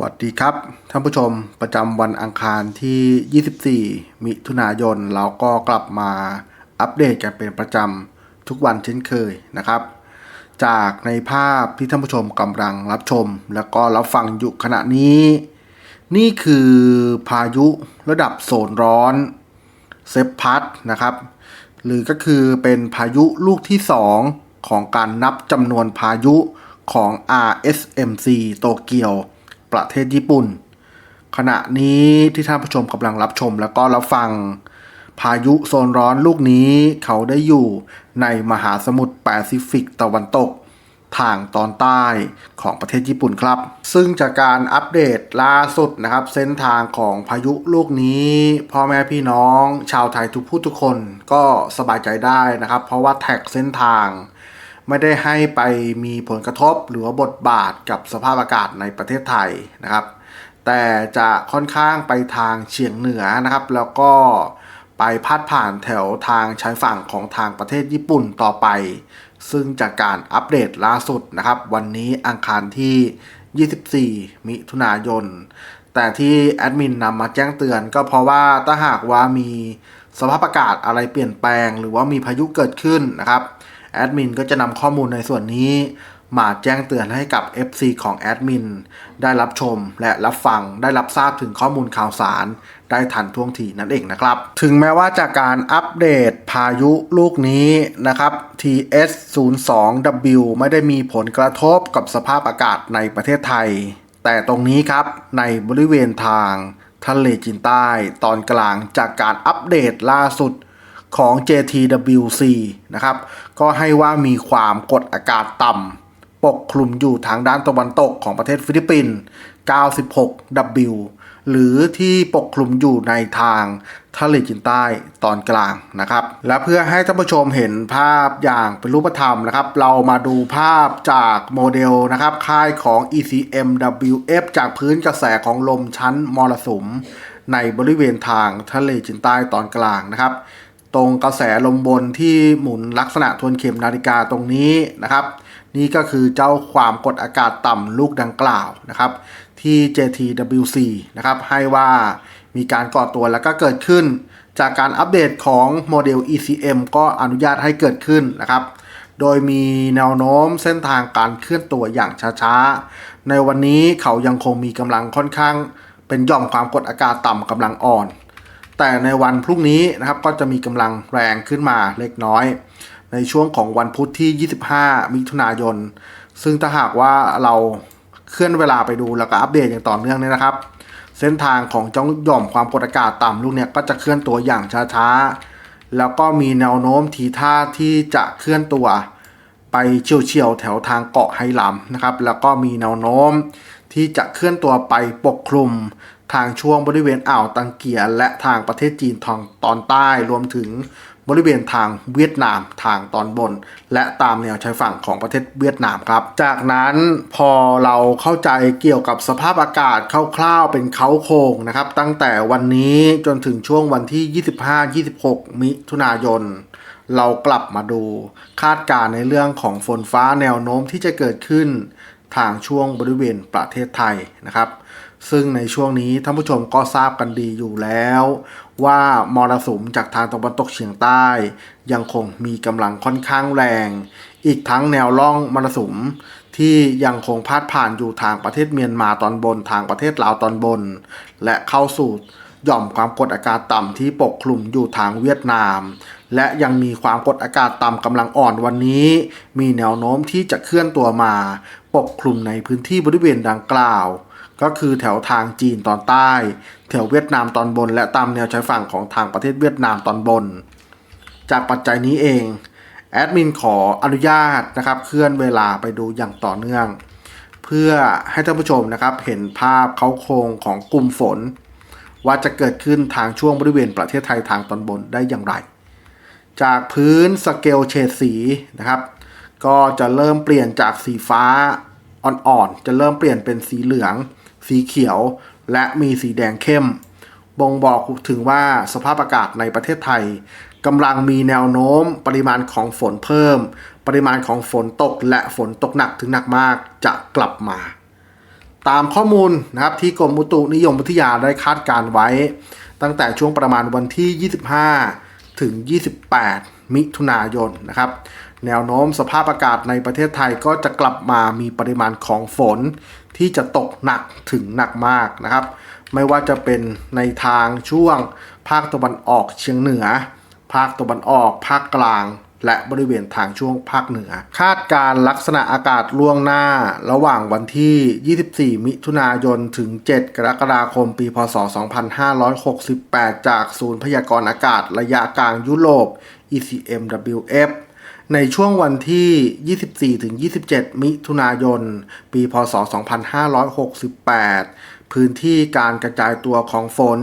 วัสดีครับ ท่านผู้ชมประจำวันอังคารที่ 24 มิถุนายน เราก็กลับมาอัปเดตกันเป็นประจำทุกวันเช่นเคยนะครับ จากในภาพที่ท่านผู้ชมกำลังรับชม แล้วก็รับฟังอยู่ขณะนี้ นี่คือพายุระดับโซนร้อนเซฟพัดนะครับ หรือก็คือเป็นพายุลูกที่ 2 ของการนับจำนวนพายุของ RSMC โตเกียว ประเทศญี่ปุ่น ขณะนี้ที่ท่านผู้ชมกำลังรับชมแล้วก็รับฟัง พายุโซนร้อนลูกนี้เขาได้อยู่ในมหาสมุทรแปซิฟิกตะวันตก ทางตอนใต้ของประเทศญี่ปุ่นครับ ซึ่งจากการอัปเดตล่าสุดนะครับ เส้นทางของพายุลูกนี้ พ่อแม่พี่น้อง ชาวไทยทุกผู้ทุกคนก็สบายใจได้นะครับ เพราะว่าแท็กเส้นทาง ไม่ได้ให้ไปมีผลกระทบหรือว่าบทบาทกับสภาพอากาศในประเทศไทยนะครับ แต่จะค่อนข้างไปทางเฉียงเหนือนะครับ แล้วก็ไปพาดผ่านแถวทางชายฝั่งของทางประเทศญี่ปุ่นต่อไป ซึ่งจากการอัปเดตล่าสุดนะครับ วันนี้อังคารที่ 24 มิถุนายน แต่ที่แอดมินนำมาแจ้งเตือนก็เพราะว่าถ้าหากว่ามีสภาพอากาศอะไรเปลี่ยนแปลง หรือว่ามีพายุเกิดขึ้นนะครับ แอดมินก็จะนำข้อมูลในส่วนนี้ มาแจ้งเตือนให้กับ FC ของแอดมินได้รับชมและรับฟังได้รับทราบถึงข้อมูลข่าวสาร ได้ทันท่วงทีนั่นเองนะครับ ถึงแม้ว่าจากการอัปเดตพายุลูกนี้นะครับ TS 0 2 W ไม่ได้มีผลกระทบกับสภาพอากาศในประเทศไทย แต่ตรงนี้ครับในบริเวณทางทะเลจีนใต้ตอนกลางจากการอัปเดตล่าสุด ของ JTWC นะครับ ก็ให้ว่ามีความกดอากาศต่ำปกคลุมอยู่ทางด้านตะวันตกของประเทศฟิลิปปินส์ 96W หรือที่ปกคลุมอยู่ในทางทะเลจีนใต้ตอนกลางนะครับ และเพื่อให้ท่านผู้ชมเห็นภาพอย่างเป็นรูปธรรมนะครับ เรามาดูภาพจากโมเดลนะครับ ค่ายของ ECMWF จากพื้นกระแสของลมชั้นมรสุม ในบริเวณทางทะเลจีนใต้ตอนกลางนะครับ ตรงกระแสลมบนที่หมุนลักษณะทวนเข็มนาฬิกาตรงนี้นะครับ นี่ก็คือเจ้าความกดอากาศต่ำลูกดังกล่าวนะครับ ที่ JTWC นะครับ ให้ว่ามีการก่อตัวแล้วก็เกิดขึ้น จากการอัปเดตของโมเดล ECM ก็อนุญาตให้เกิดขึ้นนะครับ โดยมีแนวโน้มเส้นทางการเคลื่อนตัวอย่างช้าๆ ในวันนี้เขายังคงมีกำลังค่อนข้างเป็นหย่อมความกดอากาศต่ำกำลังอ่อน แต่ในวันพรุ่งนี้นะครับก็จะมีกำลังแรงขึ้นมาเล็กน้อย ในช่วงของวันพุธที่ 25 มิถุนายน ซึ่งถ้าหากว่าเราเคลื่อนเวลาไปดูแล้วก็อัปเดตอย่างต่อเนื่องเนี่ยนะครับ เส้นทางของจ้าหย่อมความกดอากาศต่ำลูกเนี่ยก็จะเคลื่อนตัวอย่างช้าๆ แล้วก็มีแนวโน้มทีท่าที่จะเคลื่อนตัวไปเฉียวๆแถวทางเกาะไฮลัมนะครับ แล้วก็มีแนวโน้มที่จะเคลื่อนตัวไปปกคลุม ทางช่วงบริเวณอ่าวตังเกียและทางประเทศจีนทางตอนใต้รวมถึงบริเวณทางเวียดนามทางตอนบน และตามแนวชายฝั่งของประเทศเวียดนามครับ จากนั้นพอเราเข้าใจเกี่ยวกับสภาพอากาศคร่าวๆเป็นเขาโครงนะครับ ตั้งแต่วันนี้จนถึงช่วงวันที่ 25-26 มิถุนายน เรากลับมาดูคาดการณ์ในเรื่องของฝนฟ้าแนวโน้มที่จะเกิดขึ้นทางช่วงบริเวณประเทศไทยนะครับ ซึ่งในช่วงนี้ท่านผู้ชมก็ทราบกันดีอยู่แล้ว ว่ามรสุมจากทางตะวันตกเฉียงใต้ ยังคงมีกำลังค่อนข้างแรง อีกทั้งแนวร่องมรสุมที่ยังคงพาดผ่านอยู่ทางประเทศเมียนมาตอนบนทางประเทศลาวตอนบน และเข้าสู่หย่อมความกดอากาศต่ำที่ปกคลุมอยู่ทางเวียดนาม และยังมีความกดอากาศต่ำกำลังอ่อนวันนี้ มีแนวโน้มที่จะเคลื่อนตัวมา ปกคลุมในพื้นที่บริเวณดังกล่าว ก็คือแถวทางจีนตอนใต้ แถวเวียดนามตอนบน และตามแนวชายฝั่งของทางประเทศเวียดนามตอนบน จากปัจจัยนี้เองแอดมินขออนุญาตนะครับเคลื่อนเวลาไปดูอย่างต่อเนื่อง เพื่อให้ท่านผู้ชมนะครับเห็นภาพเขาโครงของกลุ่มฝน ว่าจะเกิดขึ้นทางช่วงบริเวณประเทศไทยทางตอนบนได้อย่างไร จากพื้นสเกลเฉดสีนะครับก็จะเริ่มเปลี่ยนจากสีฟ้าอ่อนๆจะเริ่มเปลี่ยนเป็นสีเหลือง สีเขียว และมีสีแดงเข้ม บ่งบอกถึงว่าสภาพอากาศในประเทศไทยกำลังมีแนวโน้มปริมาณของฝนเพิ่ม ปริมาณของฝนตกและฝนตกหนักถึงหนักมากจะกลับมา ตามข้อมูลนะครับที่กรมอุตุนิยมวิทยาได้คาดการไว้ ตั้งแต่ช่วงประมาณวันที่ 25 ถึง 28 มิถุนายนนะครับแนวโน้มสภาพอากาศในประเทศไทยก็จะกลับมามีปริมาณของฝน ที่จะตกหนักถึงหนักมากนะครับ ไม่ว่าจะเป็นในทางช่วง ภาคตะวันออกเฉียงเหนือ ภาคตะวันออก ภาคกลาง และบริเวณทางช่วงภาคเหนือ คาดการลักษณะอากาศล่วงหน้า ระหว่างวันที่ 24 มิถุนายน ถึง 7 กรกฎาคม ปี พศ 2568 จากศูนย์พยากรณ์อากาศระยะกลางยุโรป ECMWF ในช่วงวันที่ 24-27 มิถุนายน ปี พศ 2568 พื้นที่การกระจายตัวของฝน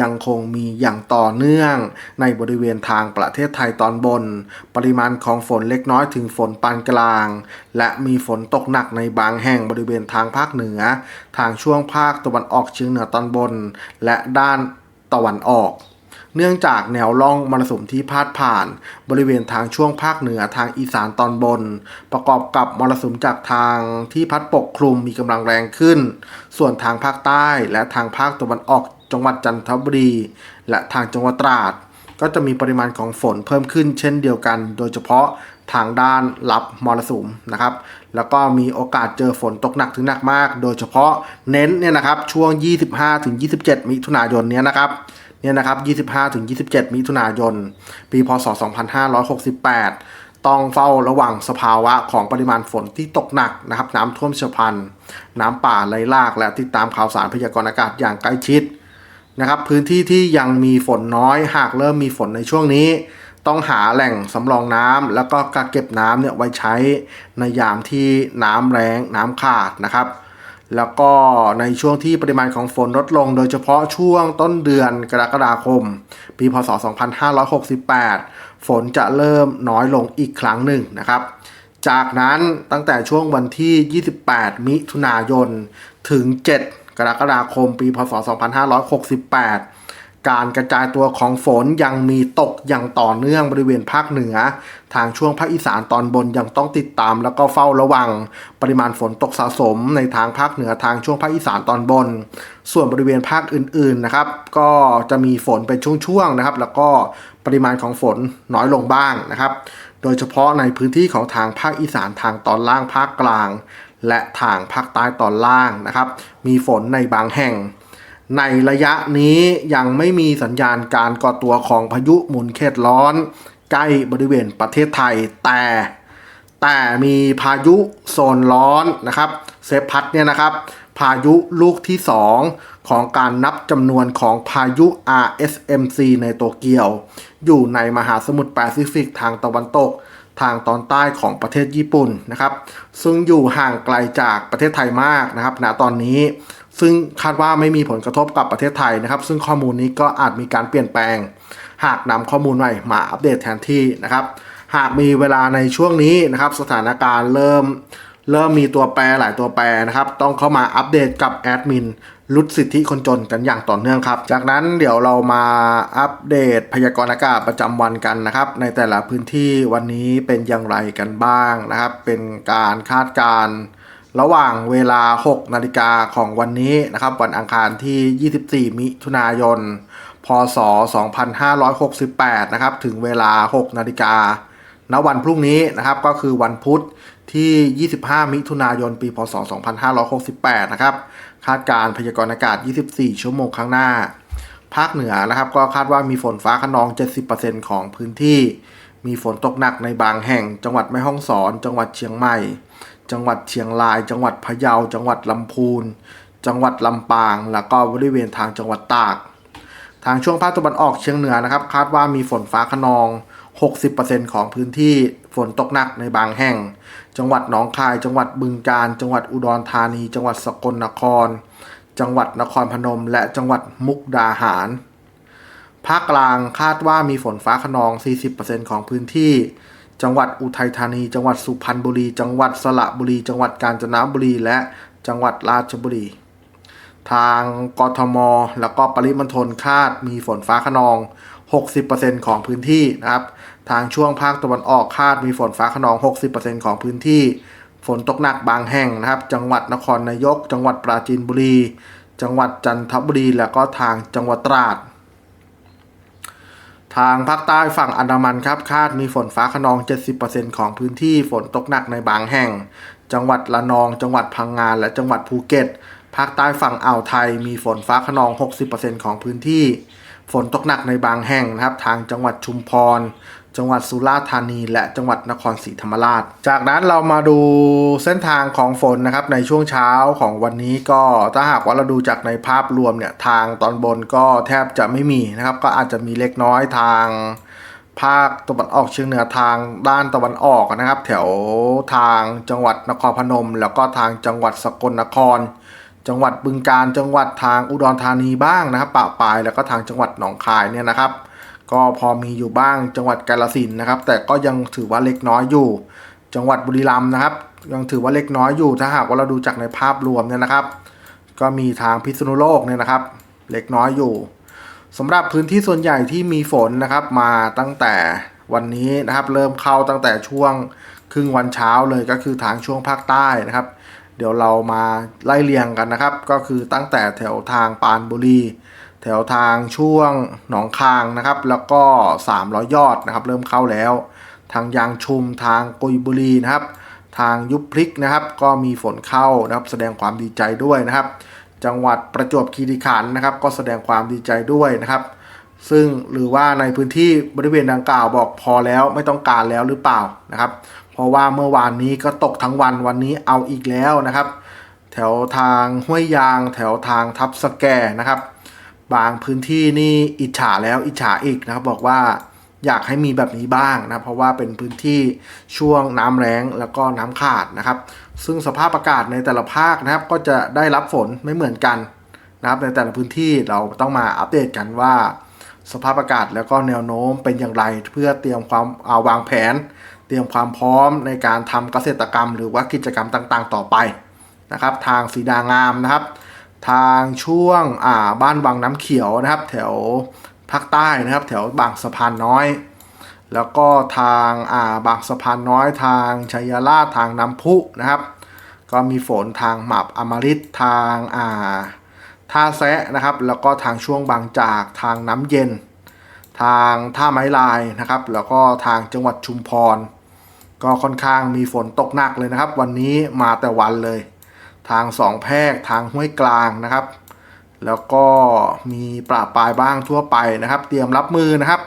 ยังคงมีอย่างต่อเนื่อง ในบริเวณทางประเทศไทยตอนบน ปริมาณของฝนเล็กน้อยถึงฝนปานกลาง และมีฝนตกหนักในบางแห่งบริเวณทางภาคเหนือ ทางช่วงภาคตะวันออกเฉียงเหนือตอนบน และด้านตะวันออก เนื่องจากแนวร่องมรสุมที่พาดผ่าน บริเวณทางช่วงภาคเหนือทางอีสานตอนบน ประกอบกับมรสุมจากทางที่พัดปกคลุมมีกำลังแรงขึ้น ส่วนทางภาคใต้และทางภาคตะวันออกจังหวัดจันทบุรี และทางจังหวัดตราด ก็จะมีปริมาณของฝนเพิ่มขึ้นเช่นเดียวกัน โดยเฉพาะทางด้านรับมรสุมนะครับ แล้วก็มีโอกาสเจอฝนตกหนักถึงหนักมาก โดยเฉพาะเน้นเนี่ยนะครับช่วง 25ถึง27 มิถุนายนเนี้ยนะครับ เนี่ยนะครับ 25ถึง27 มิถุนายน ปีพศ 2568 ต้องเฝ้าระวังสภาวะของปริมาณฝนที่ตกหนักนะครับน้ำท่วมฉับพลัน น้ำป่าไหลหลาก และติดตามข่าวสารพยากรณ์อากาศอย่างใกล้ชิดนะครับพื้นที่ที่ยังมีฝนน้อยหากเริ่มมีฝนในช่วงนี้ ต้องหาแหล่งสำรองน้ำแล้วก็กักเก็บน้ำเนี่ยไว้ใช้ในยามที่น้ำแรงน้ำขาดนะครับ แล้วก็ในช่วงที่ปริมาณของฝนลดลง โดยเฉพาะช่วงต้นเดือนกรกฎาคม ปีพศ 2568 ฝนจะเริ่มน้อยลงอีกครั้งหนึ่งนะครับ จากนั้นตั้งแต่ช่วงวันที่ 28 มิถุนายน ถึง 7 กรกฎาคม ปีพศ 2568 การกระจายตัวของฝนยังมีตกอย่างต่อเนื่องบริเวณภาคเหนือ ทางช่วงภาคอีสานตอนบนยังต้องติดตามแล้วก็เฝ้าระวัง ปริมาณฝนตกสะสมในทางภาคเหนือทางช่วงภาคอีสานตอนบน ส่วนบริเวณภาคอื่นๆนะครับ ก็จะมีฝนเป็นช่วงๆนะครับ แล้วก็ปริมาณของฝนน้อยลงบ้างนะครับ โดยเฉพาะในพื้นที่ของทางภาคอีสานทางตอนล่างภาคกลาง และทางภาคใต้ตอนล่างนะครับ มีฝนในบางแห่ง ในระยะนี้ยังไม่มีสัญญาณการก่อตัวของพายุหมุนเขตร้อน ใกล้บริเวณประเทศไทยแต่ แต่มีพายุโซนร้อนนะครับเซฟพัดเนี่ยนะครับ พายุลูกที่ 2 ของการนับจำนวนของพายุ RSMC ในโตเกียว อยู่ในมหาสมุทรแปซิฟิกทางตะวันตก ทางตอนใต้ของประเทศญี่ปุ่นนะครับ ซึ่งอยู่ห่างไกลจากประเทศไทยมากนะครับณตอนนี้ ซึ่งคาดว่าไม่มีผลกระทบกับประเทศไทยนะครับ ซึ่งข้อมูลนี้ก็อาจมีการเปลี่ยนแปลง หากนำข้อมูลใหม่มาอัปเดตแทนที่นะครับ หากมีเวลาในช่วงนี้นะครับ สถานการณ์เริ่มเริ่มมีตัวแปรหลายตัวแปรนะครับ ต้องเข้ามาอัปเดตกับแอดมินลุดสิทธิคนจนกันอย่างต่อเนื่องครับ จากนั้นเดี๋ยวเรามาอัปเดตพยากรณ์อากาศประจำวันกันนะครับ ในแต่ละพื้นที่วันนี้เป็นอย่างไรกันบ้างนะครับ เป็นการคาดการณ์ ระหว่างเวลา 6 นาฬิกาของวันนี้นะครับ วันอังคารที่ 24 มิถุนายน พศ 2568 นะครับ ถึงเวลา 6 นาฬิกาณวันพรุ่งนี้นะครับ ก็คือวันพุธที่ 25 มิถุนายน ปี พศ 2568 นะครับ คาดการณ์พยากรณ์อากาศ 24 ชั่วโมงข้างหน้า ภาคเหนือนะครับ ก็คาดว่ามีฝนฟ้าขนอง 70%ของพื้นที่ มีฝนตกหนักในบางแห่ง จังหวัดแม่ฮ่องสอน จังหวัดเชียงใหม่ จังหวัดเชียงราย จังหวัดพะเยา จังหวัดลำพูน จังหวัดลำปาง แล้วก็บริเวณทางจังหวัดตาก ทางช่วงภาคตะวันออกเฉียงเหนือนะครับ คาดว่ามีฝนฟ้าขนอง 60%ของพื้นที่ฝนตกหนักในบางแห่ง จังหวัดหนองคาย จังหวัดบึงกาฬ จังหวัดอุดรธานี จังหวัดสกลนคร จังหวัดนครพนม และจังหวัดมุกดาหาร ภาคกลางคาดว่ามีฝนฟ้าขนอง 40%ของพื้นที่ จังหวัดอุทัยธานี จังหวัดสุพรรณบุรี จังหวัดสระบุรี จังหวัดกาญจนบุรี และจังหวัดราชบุรี ทางกทม แล้วก็ปริมณฑลคาดมีฝนฟ้าขนอง 60%ของพื้นที่นะครับ ทางช่วงภาคตะวันออกคาดมีฝนฟ้าขนอง 60%ของพื้นที่ ฝนตกหนักบางแห่งนะครับ จังหวัดนครนายก จังหวัดปราจีนบุรี จังหวัดจันทบุรี แล้วก็ทางจังหวัดตราด ทางภาคใต้ฝั่งอันดามันครับคาดมีฝนฟ้าขนอง 70%ของพื้นที่ฝนตกหนักในบางแห่ง จังหวัดละนอง จังหวัดพังงาและจังหวัดภูเก็ต ภาคใต้ฝั่งอ่าวไทยมีฝนฟ้าขนอง 60%ของพื้นที่ ฝนตกหนักในบางแห่งนะครับ ทางจังหวัดชุมพร จังหวัดสุราษฎร์ธานี และจังหวัดนครศรีธรรมราช จากนั้นเรามาดูเส้นทางของฝนนะครับในช่วงเช้าของวันนี้ก็ถ้าหากว่าเราดูจากในภาพรวมเนี่ยทางตอนบนก็แทบจะไม่มีนะครับ ก็อาจจะมีเล็กน้อยทางภาคตะวันออกเฉียงเหนือทางด้านตะวันออกนะครับ แถวทางจังหวัดนครพนม แล้วก็ทางจังหวัดสกลนคร จังหวัดบึงกาฬจังหวัดทางอุดรธานีบ้างนะครับปะปายแล้วก็ทางจังหวัดหนองคายเนี่ยนะครับ ก็พอมีอยู่บ้างจังหวัดกาฬสินนะครับ แต่ก็ยังถือว่าเล็กน้อยอยู่ จังหวัดบุรีรัมย์นะครับ ยังถือว่าเล็กน้อยอยู่ถ้าหากว่าเราดูจากในภาพรวมเนี่ยนะครับ ก็มีทางพิษณุโลกเนี่ยนะครับ เล็กน้อยอยู่สำหรับพื้นที่ส่วนใหญ่ที่มีฝนนะครับ มาตั้งแต่วันนี้นะครับ เริ่มเข้าตั้งแต่ช่วงครึ่งวันเช้าเลยก็คือทางช่วงภาคใต้นะครับ เดี๋ยวเรามาไล่เรียงกันนะครับ ก็คือตั้งแต่แถวทางปานบุรี แถวทางช่วงหนองคางนะครับ แล้วก็ 300 ยอดนะครับ เริ่มเข้าแล้ว ทางยางชุมทางกุยบุรีนะครับ ทางยุบพลิกนะครับ ก็มีฝนเข้านะครับแสดงความดีใจด้วยนะครับ จังหวัดประจวบคีรีขันธ์นะครับ ก็แสดงความดีใจด้วยนะครับซึ่งหรือว่าในพื้นที่บริเวณดังกล่าวบอกพอแล้วไม่ต้องการแล้วหรือเปล่านะครับ เพราะว่าเมื่อวานนี้ก็ตกทั้งวันวันนี้เอาอีกแล้วนะครับ แถวทางห้วยยาง แถวทางทับสแกนะครับ บางพื้นที่นี่อิจฉาแล้วอิจฉาอีกนะครับ บอกว่าอยากให้มีแบบนี้บ้างนะเพราะว่าเป็นพื้นที่ช่วงน้ำแรงแล้วก็น้ำขาดนะครับ ซึ่งสภาพอากาศในแต่ละภาคนะครับ ก็จะได้รับฝนไม่เหมือนกันนะครับ ในแต่ละพื้นที่เราต้องมาอัปเดตกันว่า สภาพอากาศแล้วก็แนวโน้มเป็นอย่างไร เพื่อเตรียมความาวางแผน เตรียมความพร้อมในการทำเกษตรกรรม หรือว่ากิจกรรมต่างๆ ต่อไปนะครับ ทางสีดางามนะครับ ทางช่วงอ่าบ้านวังน้ำเขียวนะครับ แถวภาคใต้นะครับ แถวบางสะพานน้อย แล้วก็ทางอ่าบางสะพานน้อย ทางชัยราชทางน้ำพุนะครับ ก็มีฝนทางหมับอมฤตทางอ่าท่าแซะนะครับ แล้วก็ทางช่วงบางจากทางน้ำเย็น ทางท่าไม้ลายนะครับ แล้วก็ทางจังหวัดชุมพร ก็ค่อนข้างมีฝนตกหนักเลยนะครับ วันนี้มาแต่วันเลย ทางสองแพรกทางห้วยกลางนะครับ แล้วก็มีปราปรายบ้างทั่วไปนะครับ เตรียมรับมือนะครับ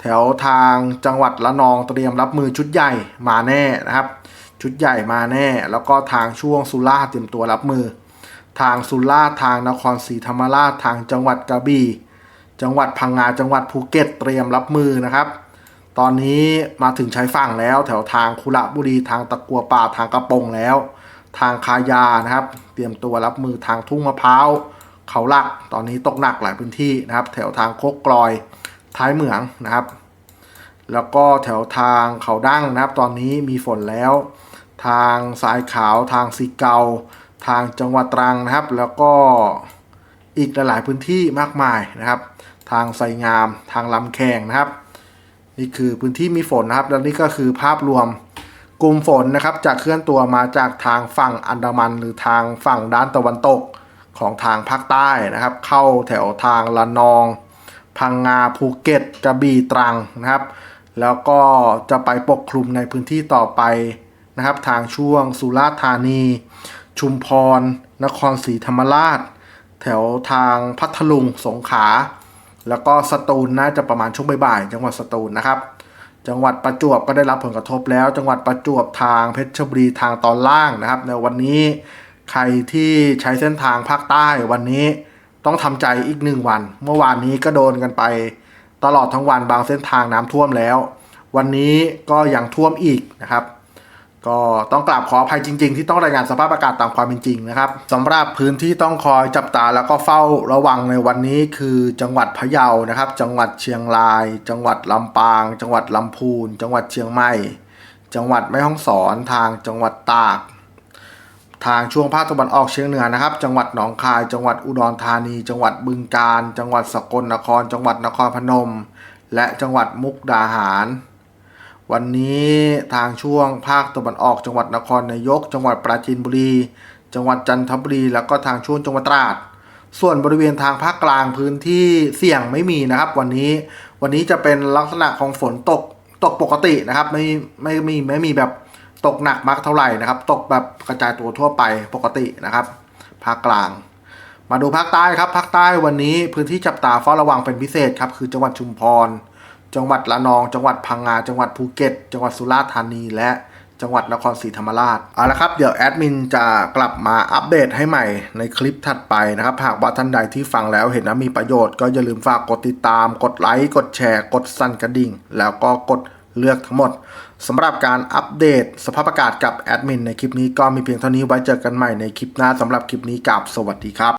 แถวทางจังหวัดละนองเตรียมรับมือชุดใหญ่มาแน่นะครับ ชุดใหญ่มาแน่ แล้วก็ทางช่วงสุราเตรียมตัวรับมือ ทางสุราทางนครศรีธรรมราชทางจังหวัดกระบี่จังหวัดพังงาจังหวัดภูเก็ตเตรียมรับมือนะครับ ตอนนี้มาถึงชายฝั่งแล้ว แถวทางคุระบุรีทางตะกัวป่าทางกระปงแล้ว ทางคายานะครับ เตรียมตัวรับมือทางทุ่งมะพร้าวเขาหลักตอนนี้ตกหนักหลายพื้นที่นะครับ แถวทางโคกกลอยท้ายเหมืองนะครับ แล้วก็แถวทางเขาดั้งนะครับ ตอนนี้มีฝนแล้ว ทางสายขาวทางสีเกา ทางจังหวัดตรังนะครับ แล้วก็อีกหลายๆพื้นที่มากมายนะครับ ทางไสงามทางลำแขงนะครับ นี่คือพื้นที่มีฝนนะครับ แล้วนี่ก็คือภาพรวมกลุ่มฝนนะครับจะเคลื่อนตัวมาจากทางฝั่งอันดามัน หรือทางฝั่งด้านตะวันตกของทางภาคใต้นะครับ เข้าแถวทางละนอง พังงาภูเก็ตกระบี่ตรังนะครับ แล้วก็จะไปปกคลุมในพื้นที่ต่อไปนะครับ ทางช่วงสุราษฎร์ธานี ชุมพร นครศรีธรรมราช แถวทางพัทลุงสงขลา แล้วก็สตูลน่าจะประมาณช่วงบ่ายๆจังหวัดสตูลนะครับ จังหวัดประจวบก็ได้รับผลกระทบแล้ว จังหวัดประจวบทางเพชรบุรีทางตอนล่างนะครับ ในวันนี้ใครที่ใช้เส้นทางภาคใต้วันนี้ต้องทำใจอีกหนึ่งวัน เมื่อวานนี้ก็โดนกันไป ตลอดทั้งวันบางเส้นทางน้ำท่วมแล้ว วันนี้ก็ยังท่วมอีกนะครับ ก็ต้องกราบขออภัยจริง ๆ ที่ต้องรายงานสภาพอากาศตามความเป็นจริงนะครับสำหรับพื้นที่ต้องคอยจับตาแล้วก็เฝ้าระวังในวันนี้คือ จังหวัดพะเยานะครับ จังหวัดเชียงราย จังหวัดลำปาง จังหวัดลำพูน จังหวัดเชียงใหม่ จังหวัดแม่ฮ่องสอน ทางจังหวัดตาก ทางช่วงภาคตะวันออกเฉียงเหนือนะครับ จังหวัดหนองคาย จังหวัดอุดรธานี จังหวัดบึงกาฬจังหวัดสกลนคร จังหวัดนครพนม และจังหวัดมุกดาหาร วันนี้ทางช่วงภาคตะวันออกจังหวัดนครนายก จังหวัดปราจีนบุรี จังหวัดจันทบุรี แล้วก็ทางช่วงจังหวัดตราด ส่วนบริเวณทางภาคกลางพื้นที่เสี่ยงไม่มีนะครับ วันนี้วันนี้จะเป็นลักษณะของฝนตกตกปกตินะครับ ไม่ไม่ไม่ไม่ไม่มีแบบตกหนักมากเท่าไหร่นะครับ ตกแบบกระจายตัวทั่วไปปกตินะครับ ภาคกลาง มาดูภาคใต้ครับภาคใต้วันนี้พื้นที่จับตาเฝ้าระวังเป็นพิเศษครับคือจังหวัดชุมพร จังหวัดระนอง จังหวัดพังงา จังหวัดภูเก็ต จังหวัดสุราษฎร์ธานี และจังหวัดนครศรีธรรมราช เอาละครับ เดี๋ยวแอดมินจะกลับมาอัปเดตให้ใหม่ในคลิปถัดไปนะครับ หากว่าท่านใดที่ฟังแล้วเห็นว่ามีประโยชน์ก็อย่าลืมฝากกดติดตาม กดไลค์ กดแชร์ กดสั่นกระดิ่ง แล้วก็กดเลือกทั้งหมดสำหรับการอัปเดตสภาพอากาศกับแอดมินในคลิปนี้ก็มีเพียงเท่านี้ไว้เจอกันใหม่ในคลิปหน้าสำหรับคลิปนี้กับสวัสดีครับ